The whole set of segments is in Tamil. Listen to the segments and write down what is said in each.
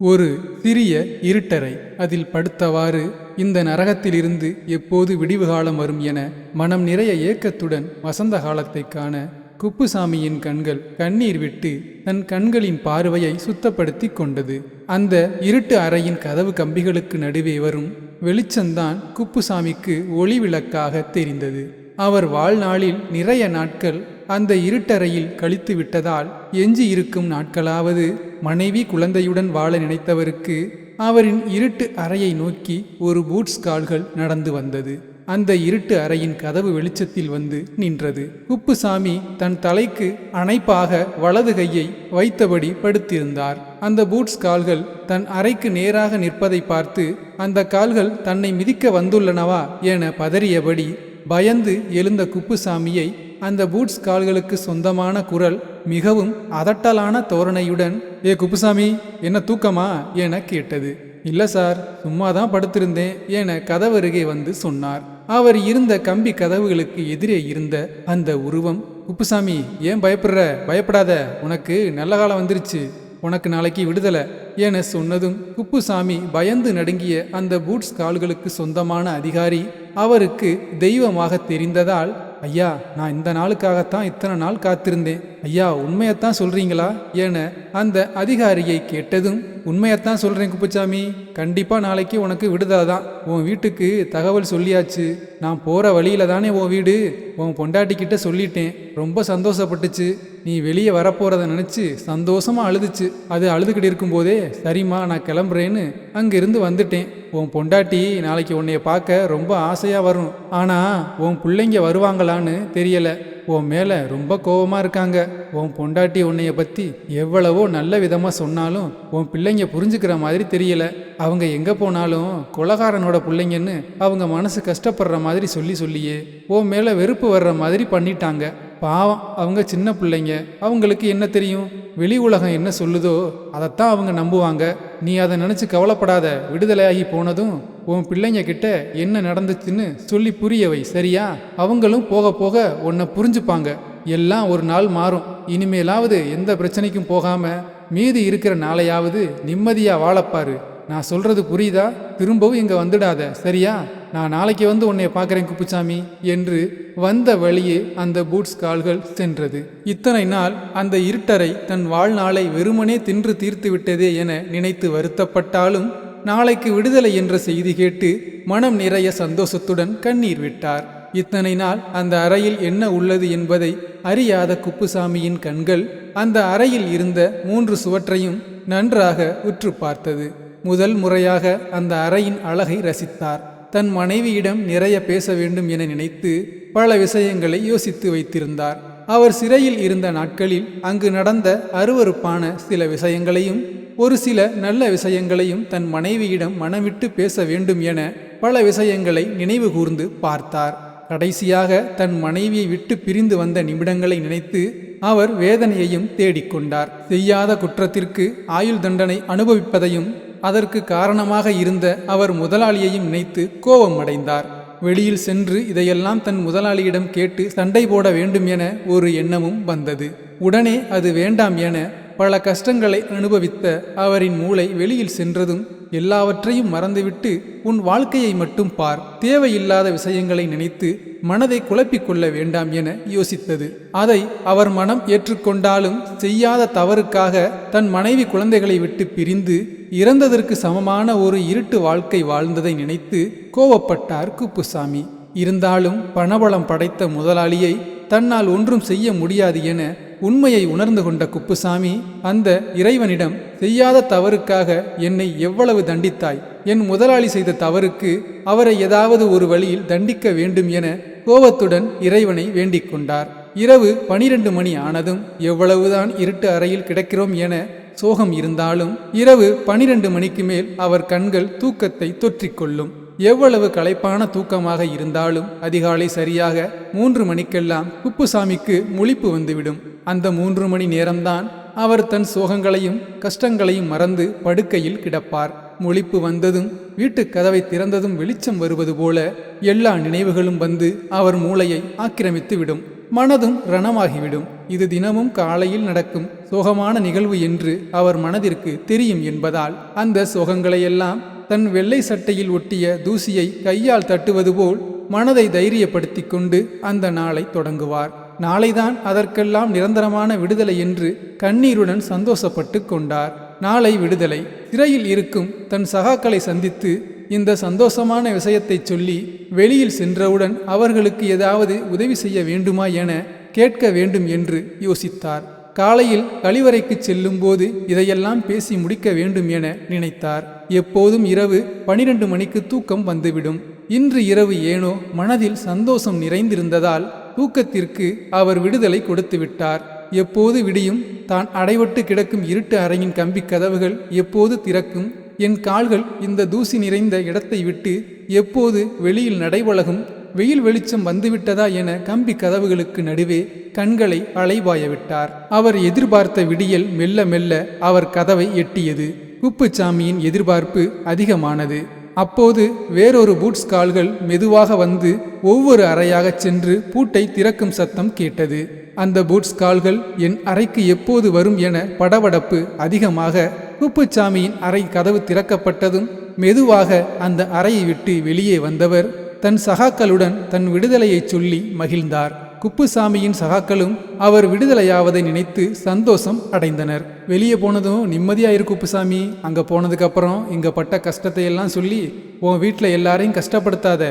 ஒரு சிறிய இருட்டறை அதில் படுத்தவாறு இந்த நரகத்திலிருந்து எப்போது விடிவு காலம் வரும் என மனம் நிறைய ஏக்கத்துடன் வசந்த காலத்தை காண குப்புசாமியின் கண்கள் கண்ணீர் விட்டு தன் கண்களின் பார்வையை சுத்தப்படுத்திக் கொண்டது. அந்த இருட்டு அறையின் கதவு கம்பிகளுக்கு நடுவே வரும் வெளிச்சந்தான் குப்புசாமிக்கு ஒளி விளக்காக தெரிந்தது. அவர் வாழ்நாளில் நிறைய நாட்கள் அந்த இருட்டறையில் கழித்து விட்டதால் எஞ்சி இருக்கும் நாட்களாவது மனைவி குழந்தையுடன் வாழ நினைத்தவருக்கு அவரின் இருட்டு அறையை நோக்கி ஒரு பூட்ஸ் கால்கள் நடந்து வந்தது. அந்த இருட்டு அறையின் கதவு வெளிச்சத்தில் வந்து நின்றது. குப்புசாமி தன் தலைக்கு அணைப்பாக வலது கையை வைத்தபடி படுத்திருந்தார். அந்த பூட்ஸ் கால்கள் தன் அறைக்கு நேராக நிற்பதை பார்த்து அந்த கால்கள் தன்னை மிதிக்க வந்துள்ளனவா என பதறியபடி பயந்து எழுந்த குப்புசாமியை அந்த பூட்ஸ் கால்களுக்கு சொந்தமான குரல் மிகவும் அதட்டலான தோரணையுடன் ஏ குப்புசாமி என்ன தூக்கமா? என கேட்டது. இல்ல சார் சும்மா தான் படுத்திருந்தேன் என கதவருகே வந்து சொன்னார். அவர் இருந்த கம்பி கதவுகளுக்கு எதிரே இருந்த அந்த உருவம் குப்புசாமி ஏன் பயப்படுற? பயப்படாத உனக்கு நல்ல காலம் வந்துருச்சு. உனக்கு நாளைக்கு விடுதலை என சொன்னதும் குப்புசாமி பயந்து நடுங்கிய அந்த பூட்ஸ் கால்களுக்கு சொந்தமான அதிகாரி அவருக்கு தெய்வமாக தெரிந்ததால் ஐயா நான் இந்த நாளுக்காகத்தான் இத்தனை நாள் காத்திருந்தேன். ஐயா உண்மையத்தான் சொல்றீங்களா? என அந்த அதிகாரியை கேட்டதும் உண்மையத்தான் சொல்றேன் குப்புச்சாமி. கண்டிப்பா நாளைக்கு உனக்கு விடுதாதான் உன் வீட்டுக்கு தகவல் சொல்லியாச்சு. நான் போற வழியில தானே உன் வீடு? உன் பொண்டாட்டிக்கிட்ட சொல்லிட்டேன். ரொம்ப சந்தோஷப்பட்டுச்சு. நீ வெளியே வரப்போகிறத நினச்சி சந்தோஷமாக அழுதுச்சு. அது அழுதுகிட்டு இருக்கும்போதே சரிம்மா நான் கிளம்புறேன்னு அங்கிருந்து வந்துட்டேன். உன் பொண்டாட்டி நாளைக்கு உன்னைய பார்க்க ரொம்ப ஆசையாக வரும். ஆனால் உன் பிள்ளைங்க வருவாங்களான்னு தெரியலை. உன் மேலே ரொம்ப கோபமாக இருக்காங்க. உன் பொண்டாட்டி உன்னைய பற்றி எவ்வளவோ நல்ல விதமாக சொன்னாலும் உன் பிள்ளைங்க புரிஞ்சுக்கிற மாதிரி தெரியல. அவங்க எங்கே போனாலும் குலகாரனோட பிள்ளைங்கன்னு அவங்க மனசு கஷ்டப்படுற மாதிரி சொல்லி சொல்லியே உன் மேலே வெறுப்பு வர்ற மாதிரி பண்ணிட்டாங்க. பாவம் அவங்க சின்ன பிள்ளைங்க அவங்களுக்கு என்ன தெரியும்? வெளி உலகம் என்ன சொல்லுதோ அதைத்தான் அவங்க நம்புவாங்க. நீ அதை நினச்சி கவலைப்படாத விடுதலையாகி போனதும் உன் பிள்ளைங்க கிட்ட என்ன நடந்துச்சுன்னு சொல்லி புரியவை சரியா? அவங்களும் போக போக உன்னை புரிஞ்சுப்பாங்க. எல்லாம் ஒரு நாள் மாறும். இனிமேலாவது எந்த பிரச்சனைக்கும் போகாம மீதி இருக்கிற நாளையாவது நிம்மதியா வாழப்பாரு நான் சொல்றது புரியுதா? திரும்பவும் இங்க வந்துடாத சரியா? நான் நாளைக்கு வந்து உன்னை பார்க்குறேன் குப்புசாமி என்று வந்த வழியே அந்த பூட்ஸ் கால்கள் சென்றது. இத்தனை நாள் அந்த இருட்டரை தன் வாழ்நாளை வெறுமனே தின்று தீர்த்து விட்டதே என நினைத்து வருத்தப்பட்டாலும் நாளைக்கு விடுதலை என்ற செய்தி கேட்டு மனம் நிறைய சந்தோஷத்துடன் கண்ணீர் விட்டார். இத்தனை நாள் அந்த அறையில் என்ன உள்ளது என்பதை அறியாத குப்புசாமியின் கண்கள் அந்த அறையில் இருந்த மூன்று சுவற்றையும் நன்றாக உற்று பார்த்தது. முதல் முறையாக அந்த அறையின் அழகை ரசித்தார். தன் மனைவியிடம் நிறைய பேச வேண்டும் என நினைத்து பல விஷயங்களை யோசித்து வைத்திருந்தார். அவர் சிறையில் இருந்த நாட்களில் அங்கு நடந்த அருவருப்பான சில விஷயங்களையும் ஒரு சில நல்ல விஷயங்களையும் தன் மனைவியிடம் மனமிட்டு பேச வேண்டும் என பல விஷயங்களை நினைவு கூர்ந்து பார்த்தார். கடைசியாக தன் மனைவியை விட்டு பிரிந்து வந்த நிமிடங்களை நினைத்து அவர் வேதனையையும் தேடிக்கொண்டார். செய்யாத குற்றத்திற்கு ஆயுள் தண்டனை அனுபவிப்பதையும் அதற்கு காரணமாக இருந்த அவர் முதலாளியையும் நினைத்து கோபம் அடைந்தார் வெளியில் சென்று இதையெல்லாம் தன் முதலாளியிடம் கேட்டு சண்டை போட வேண்டும் என ஒரு எண்ணமும் வந்தது. உடனே அது வேண்டாம் என பல கஷ்டங்களை அனுபவித்த அவரின் மூளை வெளியில் சென்றதும் எல்லாவற்றையும் மறந்துவிட்டு உன் வாழ்க்கையை மட்டும் பார். தேவையில்லாத விஷயங்களை நினைத்து மனதை குழப்பிக் கொள்ள வேண்டாம் என யோசித்தது. அதை அவர் மனம் ஏற்றுக்கொண்டாலும் செய்யாத தவறுக்காக தன் மனைவி குழந்தைகளை விட்டு பிரிந்து இறந்ததற்கு சமமான ஒரு இருட்டு வாழ்க்கை வாழ்ந்ததை நினைத்து கோவப்பட்டார் குப்புசாமி. இருந்தாலும் பணபலம் படைத்த முதலாளியை தன்னால் ஒன்றும் செய்ய முடியாது என உண்மையை உணர்ந்து கொண்ட குப்புசாமி அந்த இறைவனிடம் செய்யாத தவறுக்காக என்னை எவ்வளவு தண்டித்தாய்? என் முதலாளி செய்த தவறுக்கு அவரை ஏதாவது ஒரு வழியில் தண்டிக்க வேண்டும் என கோபத்துடன் இறைவனை வேண்டிக் கொண்டார். இரவு பனிரெண்டு மணி ஆனதும் எவ்வளவுதான் இருட்டு அறையில் கிடக்கிறோம் என சோகம் இருந்தாலும் இரவு பனிரெண்டு மணிக்கு மேல் அவர் கண்கள் தூக்கத்தை தொற்றிக்கொள்ளும் எவ்வளவு களைப்பான தூக்கமாக இருந்தாலும் அதிகாலை சரியாக மூன்று மணிக்கெல்லாம் குப்புசாமிக்கு முழிப்பு வந்துவிடும். அந்த மூன்று மணி நேரம்தான் அவர் தன் சோகங்களையும் கஷ்டங்களையும் மறந்து படுக்கையில் கிடப்பார். முழிப்பு வந்ததும் வீட்டுக் கதவை திறந்ததும் வெளிச்சம் வருவது போல எல்லா நினைவுகளும் வந்து அவர் மூளையை ஆக்கிரமித்து விடும் மனதும் ரணமாகிவிடும். இது தினமும் காலையில் நடக்கும் சோகமான நிகழ்வு என்று அவர் மனதிற்கு தெரியும் என்பதால் அந்த சோகங்களையெல்லாம் தன் வெள்ளை சட்டையில் ஒட்டிய தூசியை கையால் தட்டுவது போல் மனதை தைரியப்படுத்திக் கொண்டு அந்த நாளை தொடங்குவார். நாளைதான் அதற்கெல்லாம் நிரந்தரமான விடுதலை என்று கண்ணீருடன் சந்தோஷப்பட்டு கொண்டார். நாளை விடுதலை. சிறையில் இருக்கும் தன் சகாக்களை சந்தித்து இந்த சந்தோஷமான விஷயத்தை சொல்லி வெளியில் சென்றவுடன் அவர்களுக்கு ஏதாவது உதவி செய்ய வேண்டுமா என கேட்க வேண்டும் என்று யோசித்தார். காலையில் கழிவறைக்கு செல்லும்போது இதையெல்லாம் பேசி முடிக்க வேண்டும் என நினைத்தார். எப்போதும் இரவு பனிரெண்டு மணிக்கு தூக்கம் வந்துவிடும். இன்று இரவு ஏனோ மனதில் சந்தோஷம் நிறைந்திருந்ததால் தூக்கத்திற்கு அவர் விடுதலை கொடுத்துவிட்டார் எப்போது விடியும்? தான் அடைபட்டு கிடக்கும் இருட்டு அறையின் கம்பி கதவுகள் எப்போது திறக்கும்? என் கால்கள் இந்த தூசி நிறைந்த இடத்தை விட்டு எப்போது வெளியில் நடைபழகும்? வெயில் வெளிச்சம் வந்துவிட்டதா என கம்பி கதவுகளுக்கு நடுவே கண்களை அலைபாயவிட்டார் அவர் எதிர்பார்த்த விடியல் மெல்ல மெல்ல அவர் கதவை எட்டியது. குப்புச்சாமியின் எதிர்பார்ப்பு அதிகமானது. அப்போது வேறொரு பூட்ஸ் கால்கள் மெதுவாக வந்து ஒவ்வொரு அறையாகச் சென்று பூட்டை திறக்கும் சத்தம் கேட்டது. அந்த பூட்ஸ் கால்கள் என் அறைக்கு எப்போது வரும் என படபடப்பு அதிகமாக குப்புச்சாமியின் அறை கதவு திறக்கப்பட்டதும் மெதுவாக அந்த அறையை விட்டு வெளியே வந்தவர் தன் சகாக்களுடன் தன் விடுதலையைச் சொல்லி மகிழ்ந்தார். குப்புசாமியின் சகாக்களும் அவர் விடுதலையாவதை நினைத்து சந்தோஷம் அடைந்தனர். வெளியே போனதும் நிம்மதியாக இரு குப்புசாமி. அங்கே போனதுக்கப்புறம் இங்கே பட்ட கஷ்டத்தை எல்லாம் சொல்லி உன் வீட்டில் எல்லாரையும் கஷ்டப்படுத்தாத.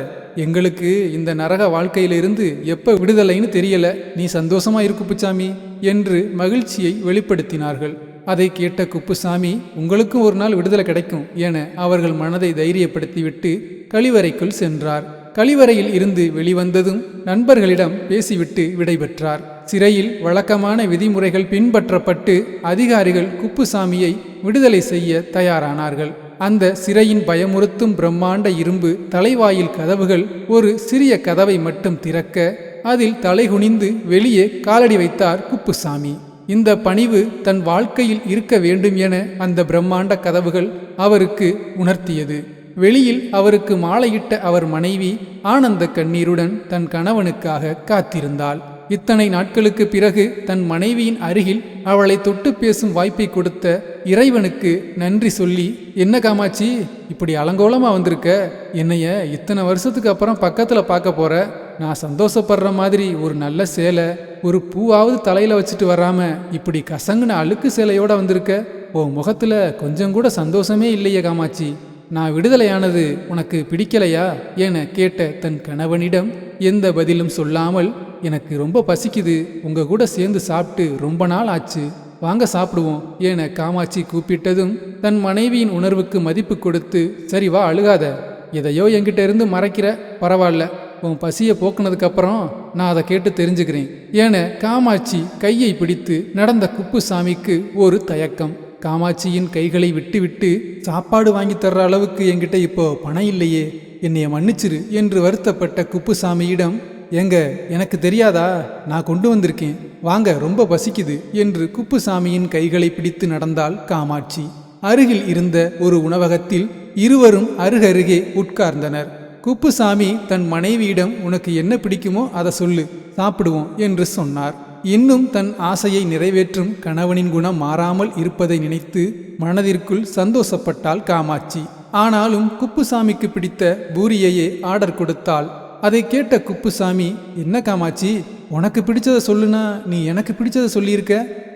எங்களுக்கு இந்த நரக வாழ்க்கையிலிருந்து எப்போ விடுதலைன்னு தெரியல. நீ சந்தோஷமா இரு குப்புசாமி என்று மகிழ்ச்சியை வெளிப்படுத்தினார்கள். அதை கேட்ட குப்புசாமி உங்களுக்கும் ஒரு நாள் விடுதலை கிடைக்கும் என அவர்கள் மனதை தைரியப்படுத்திவிட்டு கழிவறைக்குள் சென்றார். கழிவறையில் இருந்து வெளிவந்ததும் நண்பர்களிடம் பேசிவிட்டு விடைபெற்றார். சிறையில் வழக்கமான விதிமுறைகள் பின்பற்றப்பட்டு அதிகாரிகள் குப்புசாமியை விடுதலை செய்ய தயாரானார்கள். அந்த சிறையின் பயமுறுத்தும் பிரம்மாண்ட இரும்பு தலைவாயில் கதவுகள் ஒரு சிறிய கதவை மட்டும் திறக்க அதில் தலைகுனிந்து வெளியே காலடி வைத்தார் குப்புசாமி. இந்த பணிவு தன் வாழ்க்கையில் இருக்க வேண்டும் என அந்த பிரம்மாண்ட கதவுகள் அவருக்கு உணர்த்தியது. வெளியில் அவருக்கு மாலையிட்ட அவர் மனைவி ஆனந்த கண்ணீருடன் தன் கணவனுக்காக காத்திருந்தாள். இத்தனை நாட்களுக்கு பிறகு தன் மனைவியின் அருகில் அவளை தொட்டு பேசும் வாய்ப்பை கொடுத்த இறைவனுக்கு நன்றி சொல்லி என்ன காமாச்சி இப்படி அலங்கோலமா வந்திருக்க? என்னைய இத்தனை வருஷத்துக்கு அப்புறம் பக்கத்துல பார்க்க போற? நான் சந்தோஷப்படுற மாதிரி ஒரு நல்ல சேலை ஒரு பூவாவது தலையில வச்சுட்டு வராம இப்படி கசங்குன அழுக்கு சேலையோட வந்திருக்க? ஓ முகத்துல கொஞ்சம் கூட சந்தோஷமே இல்லையே காமாச்சி நான் விடுதலையானது உனக்கு பிடிக்கலையா? என கேட்ட தன் கணவனிடம் எந்த பதிலும் சொல்லாமல் எனக்கு ரொம்ப பசிக்குது உங்க கூட சேர்ந்து சாப்பிட்டு ரொம்ப நாள் ஆச்சு வாங்க சாப்பிடுவோம் என காமாட்சி கூப்பிட்டதும் தன் மனைவியின் உணர்வுக்கு மதிப்பு கொடுத்து சரி வா அழுகாத எதையோ என்கிட்ட இருந்து மறைக்கிற பரவாயில்ல உன் பசியை போக்குனதுக்கு அப்புறம் நான் அதை கேட்டு தெரிஞ்சுக்கிறேன் என காமாட்சி கையை பிடித்து நடந்த குப்புசாமிக்கு ஒரு தயக்கம். காமாட்சியின் கைகளை விட்டுவிட்டு சாப்பாடு வாங்கி தர்ற அளவுக்கு என்கிட்ட இப்போ பணம் இல்லையே. என்னைய மன்னிச்சிரு என்று வருத்தப்பட்ட குப்புசாமியிடம் ஏங்க எனக்கு தெரியாதா? நான் கொண்டு வந்திருக்கேன். வாங்க ரொம்ப பசிக்குது என்று குப்புசாமியின் கைகளை பிடித்து நடந்தாள் காமாட்சி. அருகில் இருந்த ஒரு உணவகத்தில் இருவரும் அருகருகே உட்கார்ந்தனர். குப்புசாமி தன் மனைவியிடம் உனக்கு என்ன பிடிக்குமோ அதை சொல்லு சாப்பிடுவோம் என்று சொன்னார். இன்னும் தன் ஆசையை நிறைவேற்றும் கணவனின் குணம் மாறாமல் இருப்பதை நினைத்து மனதிற்குள் சந்தோஷப்பட்டாள் காமாட்சி. ஆனாலும் குப்புசாமிக்கு பிடித்த பூரியையே ஆர்டர் கொடுத்தாள். அதை கேட்ட குப்புசாமி என்ன காமாட்சி உனக்கு பிடிச்சதை சொல்லுனா நீ எனக்கு பிடிச்சதை சொல்லியிருக்க?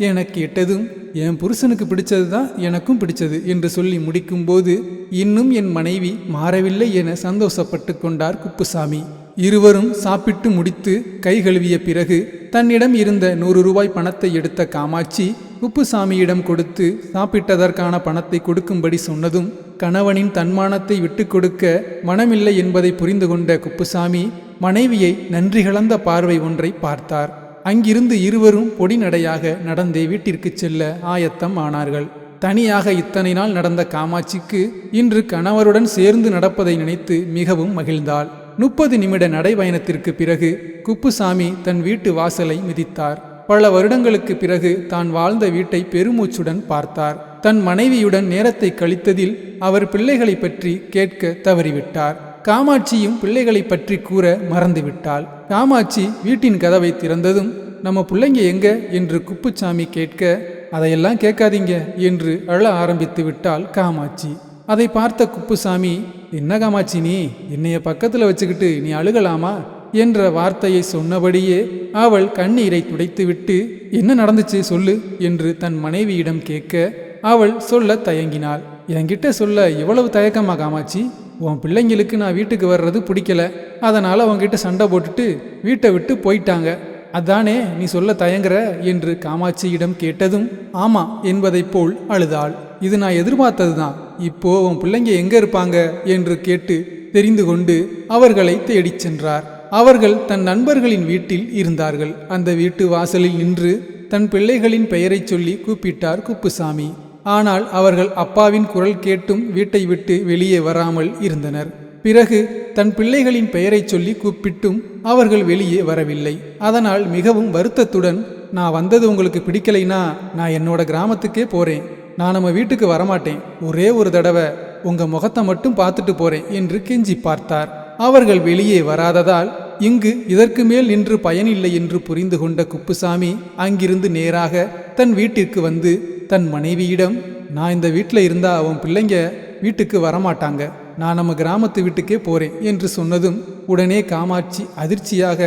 எனக்கு கேட்டதும் என் புருஷனுக்கு பிடிச்சது தான் எனக்கும் பிடிச்சது என்று சொல்லி முடிக்கும்போது இன்னும் என் மனைவி மாறவில்லை என சந்தோஷப்பட்டு கொண்டார் குப்புசாமி. இருவரும் சாப்பிட்டு முடித்து கை கழுவிய பிறகு தன்னிடம் இருந்த நூறு ரூபாய் பணத்தை எடுத்த காமாட்சி குப்புசாமியிடம் கொடுத்து சாப்பிட்டதற்கான பணத்தை கொடுக்கும்படி சொன்னதும் கணவனின் தன்மானத்தை விட்டு கொடுக்க மனமில்லை என்பதை புரிந்து கொண்ட குப்புசாமி மனைவியை நன்றி கலந்த பார்வை ஒன்றை பார்த்தார். அங்கிருந்து இருவரும் பொடிநடையாக நடந்தே வீட்டிற்கு செல்ல ஆயத்தம் ஆனார்கள். தனியாக இத்தனை நாள் நடந்த காமாட்சிக்கு இன்று கணவருடன் சேர்ந்து நடப்பதை நினைத்து மிகவும் மகிழ்ந்தாள். முப்பது நிமிட நடைபயணத்திற்கு பிறகு குப்புசாமி தன் வீட்டு வாசலை மிதித்தார். பல வருடங்களுக்கு பிறகு தான் வாழ்ந்த வீட்டை பெருமூச்சுடன் பார்த்தார். தன் மனைவியுடன் நேரத்தை கழித்ததில் அவர் பிள்ளைகளை பற்றி கேட்க தவறிவிட்டார். காமாட்சியும் பிள்ளைகளை பற்றி கூற மறந்துவிட்டாள். காமாட்சி வீட்டின் கதவை திறந்ததும் நம்ம பிள்ளைங்க எங்க? என்று குப்புச்சாமி கேட்க அதையெல்லாம் கேட்காதீங்க என்று அழ ஆரம்பித்து விட்டாள் காமாட்சி. அதை பார்த்த குப்புசாமி என்ன காமாட்சி நீ? என்னைய பக்கத்தில் வச்சுக்கிட்டு நீ அழுகலாமா? என்ற வார்த்தையை சொன்னபடியே அவள் கண்ணீரை துடைத்துவிட்டு என்ன நடந்துச்சு சொல்லு? என்று தன் மனைவியிடம் கேட்க அவள் சொல்ல தயங்கினாள். என்கிட்ட சொல்ல இவ்வளவு தயக்கமா காமாட்சி? உன் பிள்ளைங்களுக்கு நான் வீட்டுக்கு வர்றது பிடிக்கல. அதனால் அவங்ககிட்ட சண்டை போட்டுட்டு வீட்டை விட்டு போயிட்டாங்க. அதானே நீ சொல்ல தயங்குற? என்று காமாட்சியிடம் கேட்டதும் ஆமா என்பதைப் போல் அழுதாள். இது நான் எதிர்பார்த்ததுதான். இப்போ உன் பிள்ளைங்க எங்க இருப்பாங்க? என்று கேட்டு தெரிந்து கொண்டு அவர்களை தேடிச் சென்றார். அவர்கள் தன் நண்பர்களின் வீட்டில் இருந்தார்கள். அந்த வீட்டு வாசலில் நின்று தன் பிள்ளைகளின் பெயரைச் சொல்லி கூப்பிட்டார் குப்புசாமி. ஆனால் அவர்கள் அப்பாவின் குரல் கேட்டும் வீட்டை விட்டு வெளியே வராமல் இருந்தனர். பிறகு தன் பிள்ளைகளின் பெயரைச் சொல்லி கூப்பிட்டும் அவர்கள் வெளியே வரவில்லை. அதனால் மிகவும் வருத்தத்துடன் நான் வந்தது உங்களுக்கு பிடிக்கலைனா நான் என்னோட கிராமத்துக்கே போறேன். நான் நம்ம வீட்டுக்கு வரமாட்டேன். ஒரே ஒரு தடவை உங்க முகத்தை மட்டும் பார்த்துட்டு போறேன் என்று கெஞ்சி பார்த்தார். அவர்கள் வெளியே வராததால் இங்கு இதற்கு மேல் நின்று பயனில்லை என்று புரிந்து கொண்ட குப்புசாமி அங்கிருந்து நேராக தன் வீட்டிற்கு வந்து தன் மனைவியிடம் நான் இந்த வீட்டில் இருந்தா அவன் பிள்ளைங்க வீட்டுக்கு வரமாட்டாங்க. நான் நம்ம கிராமத்து வீட்டுக்கே போறேன் என்று சொன்னதும் உடனே காமாட்சி அதிர்ச்சியாக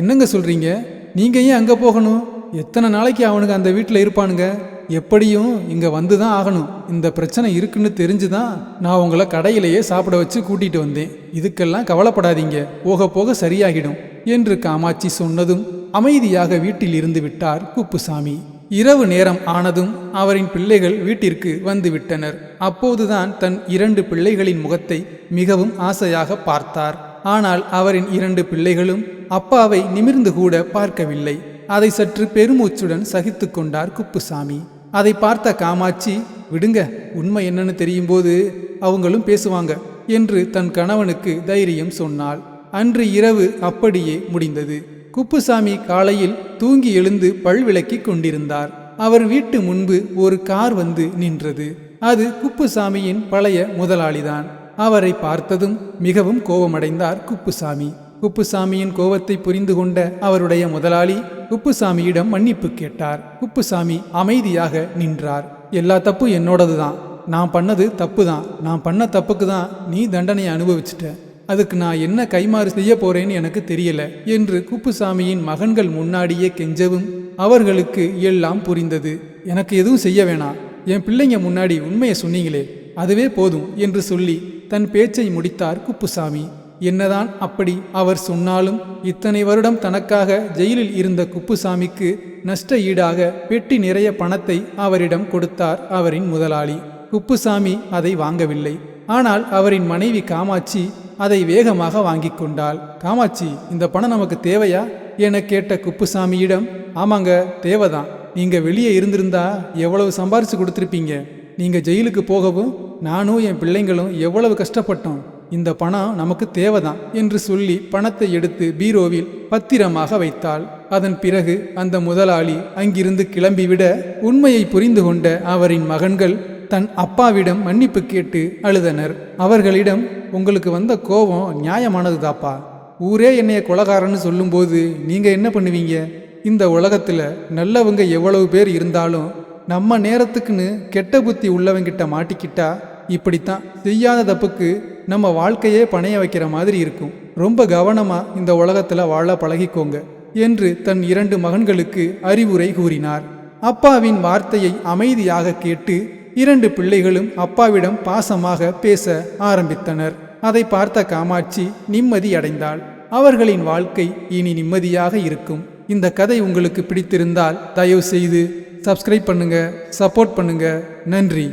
என்னங்க சொல்றீங்க? நீங்க ஏன் அங்க போகணும்? எத்தனை நாளைக்கு அவனுங்க அந்த வீட்டில் இருப்பானுங்க? எப்படியும் இங்கே வந்து தான் ஆகணும். இந்த பிரச்சனை இருக்குன்னு தெரிஞ்சு தான் நான் உங்களை கடையிலேயே சாப்பிட வச்சு கூட்டிட்டு வந்தேன். இதுக்கெல்லாம் கவலைப்படாதீங்க. போக போக சரியாகிடும் என்று காமாட்சி சொன்னதும் அமைதியாக வீட்டில் இருந்து விட்டார் குப்புசாமி. இரவு நேரம் ஆனதும் அவரின் பிள்ளைகள் வீட்டிற்கு வந்து விட்டனர். அப்போதுதான் தன் இரண்டு பிள்ளைகளின் முகத்தை மிகவும் ஆசையாக பார்த்தார். ஆனால் அவரின் இரண்டு பிள்ளைகளும் அப்பாவை நிமிர்ந்து கூட பார்க்கவில்லை. அதை சற்று பெருமூச்சுடன் சகித்து கொண்டார் குப்புசாமி. அதை பார்த்த காமாட்சி விடுங்க உண்மை என்னன்னு தெரியும் போது அவங்களும் பேசுவாங்க என்று தன் கணவனுக்கு தைரியம் சொன்னாள். அன்று இரவு அப்படியே முடிந்தது. குப்புசாமி காலையில் தூங்கி எழுந்து பல்விளக்கிக் கொண்டிருந்தார். அவர் வீட்டு முன்பு ஒரு கார் வந்து நின்றது. அது குப்புசாமியின் பழைய முதலாளிதான். அவரை பார்த்ததும் மிகவும் கோபமடைந்தார் குப்புசாமி. குப்புசாமியின் கோபத்தை புரிந்து கொண்ட அவருடைய முதலாளி குப்புசாமியிடம் மன்னிப்பு கேட்டார். குப்புசாமி அமைதியாக நின்றார். எல்லா தப்பும் என்னோடது தான் நான் பண்ணது தப்பு தான் நான் பண்ண தப்புக்கு தான் நீ தண்டனையை அனுபவிச்சிட்ட. அதுக்கு நான் என்ன கைமாறு செய்ய போறேன்னு எனக்கு தெரியல என்று குப்புசாமியின் மகன்கள் முன்னாடியே கெஞ்சவும் அவர்களுக்கு எல்லாம் புரிந்தது. எனக்கு எதுவும் செய்ய வேணாம். என் பிள்ளைங்க முன்னாடி உண்மையை சொன்னீங்களே. அதுவே போதும் என்று சொல்லி தன் பேச்சை முடித்தார் குப்புசாமி என்னதான் அப்படி அவர் சொன்னாலும் இத்தனை வருடம் தனக்காக ஜெயிலில் இருந்த குப்புசாமிக்கு நஷ்ட ஈடாக பெட்டி நிறைய பணத்தை அவரிடம் கொடுத்தார் அவரின் முதலாளி. குப்புசாமி அதை வாங்கவில்லை. ஆனால் அவரின் மனைவி காமாட்சி அதை வேகமாக வாங்கி கொண்டாள். காமாட்சி இந்த பணம் நமக்கு தேவையா? என கேட்ட குப்புசாமியிடம் ஆமாங்க தேவைதான். நீங்க வெளியே இருந்திருந்தா எவ்வளவு சம்பாரிச்சு கொடுத்துருப்பீங்க? நீங்க ஜெயிலுக்கு போகவும் நானும் என் பிள்ளைங்களும் எவ்வளவு கஷ்டப்பட்டோம். இந்த பணம் நமக்கு தேவைதான் என்று சொல்லி பணத்தை எடுத்து பீரோவில் பத்திரமாக வைத்தாள். அதன் பிறகு அந்த முதலாளி அங்கிருந்து கிளம்பிவிட உண்மையை புரிந்து கொண்ட அவரின் மகன்கள் தன் அப்பாவிடம் மன்னிப்பு கேட்டு அழுதனர். அவர்களிடம் உங்களுக்கு வந்த கோபம் நியாயமானது தாப்பா ஊரே என்னைய கொலகாரன்னு சொல்லும்போது நீங்க என்ன பண்ணுவீங்க? இந்த உலகத்துல நல்லவங்க எவ்வளவு பேர் இருந்தாலும் நம்ம நேரத்துக்குன்னு கெட்ட புத்தி உள்ளவங்கிட்ட மாட்டிக்கிட்டா இப்படித்தான் செய்யாத தப்புக்கு நம்ம வாழ்க்கையே பணைய வைக்கிற மாதிரி இருக்கும். ரொம்ப கவனமா இந்த உலகத்துல வாழ பழகிக்கோங்க என்று தன் இரண்டு மகன்களுக்கு அறிவுரை கூறினார். அப்பாவின் வார்த்தையை அமைதியாக கேட்டு இரண்டு பிள்ளைகளும் அப்பாவிடம் பாசமாக பேச ஆரம்பித்தனர். அதை பார்த்த காமாட்சி நிம்மதி அடைந்தாள். அவர்களின் வாழ்க்கை இனி நிம்மதியாக இருக்கும். இந்த கதை உங்களுக்கு பிடித்திருந்தால் தயவு செய்து சப்ஸ்கிரைப் பண்ணுங்க சப்போர்ட் பண்ணுங்க. நன்றி.